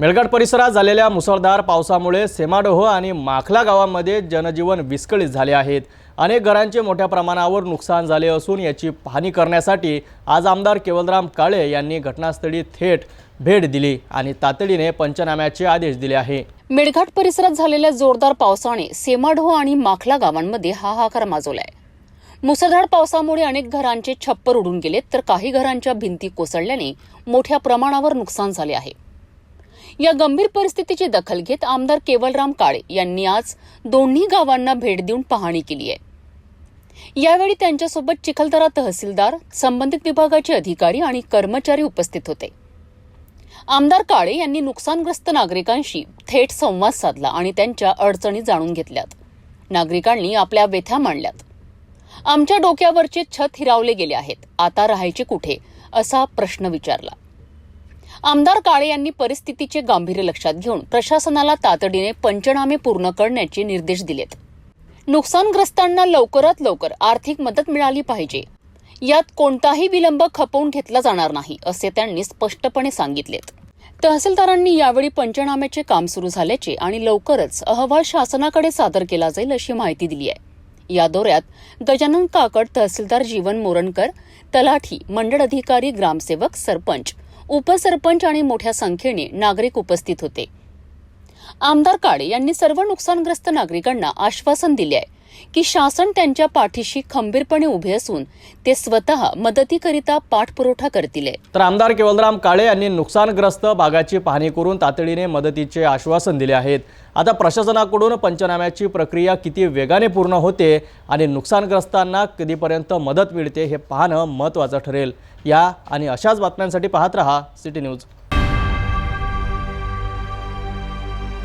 मेळघाट परिसरात झालेल्या मुसळधार पावसामुळे सेमाडोह आणि माखला गावामध्ये जनजीवन विस्कळीत झाले आहेत. अनेक घरांचे मोठ्या प्रमाणावर नुकसान झाले असून याची पाहणी करण्यासाठी आज आमदार केवलराम काळे यांनी घटनास्थळी थेट भेट दिली आणि तातडीने पंचनाम्याचे आदेश दिले आहे. मेळघाट परिसरात झालेल्या जोरदार पावसाने सेमाडोह आणि माखला गावांमध्ये हाहाकार माजवलाय. मुसळधार पावसामुळे अनेक घरांचे छप्पर उडून गेलेत तर काही घरांच्या भिंती कोसळल्याने मोठ्या प्रमाणावर नुकसान झाले आहे. या गंभीर परिस्थितीची दखल घेत आमदार केवलराम काळे यांनी आज दोन्ही गावांना भेट देऊन पाहणी केली आहे. यावेळी त्यांच्यासोबत चिखलदरा तहसीलदार संबंधित विभागाचे अधिकारी आणि कर्मचारी उपस्थित होते. आमदार काळे यांनी नुकसानग्रस्त नागरिकांशी थेट संवाद साधला आणि त्यांच्या अडचणी जाणून घेतल्यात. नागरिकांनी आपल्या व्यथ्या मांडल्यात. आमच्या डोक्यावरचे छत हिरावले गेले आहेत. आता राहायचे कुठे? असा प्रश्न विचारला. आमदार काळे यांनी परिस्थितीचे गांभीर्य लक्षात घेऊन प्रशासनाला तातडीने पंचनामे पूर्ण करण्याचे निर्देश दिलेत. नुकसानग्रस्तांना लवकरात लवकर आर्थिक मदत मिळाली पाहिजे. यात कोणताही विलंब खपवून घेतला जाणार नाही असे त्यांनी स्पष्टपणे सांगितलेत. तहसीलदारांनी यावेळी पंचनाम्याचे काम सुरू झाल्याचे आणि लवकरच अहवाल शासनाकडे सादर केला जाईल अशी माहिती दिली आहे. या दौऱ्यात गजानन काकड तहसीलदार जीवन मोरणकर तलाठी मंडळ अधिकारी ग्रामसेवक सरपंच उपसरपंच आणि मोठ्या संख्येने नागरिक उपस्थित होते. आमदार काळे यांनी सर्व नुकसानग्रस्त नागरिकांना आश्वासन दिले आहे. की शासन त्यांच्या पाठीशी खंबीरपणे उभे असून ते स्वतः मदतीकरिता पाठपुरवठा करतील. तर आमदार केवलराम काळे यांनी नुकसानग्रस्त भागाची पाहणी करून तातडीने मदतीचे आश्वासन दिले आहेत. आता प्रशासनाकडून पंचनाम्याची प्रक्रिया किती वेगाने पूर्ण होते आणि नुकसानग्रस्तांना कधीपर्यंत मदत मिळते हे पाहणं महत्त्वाचं ठरेल. या आणि अशाच बातम्यांसाठी पाहत रहा सिटी न्यूज.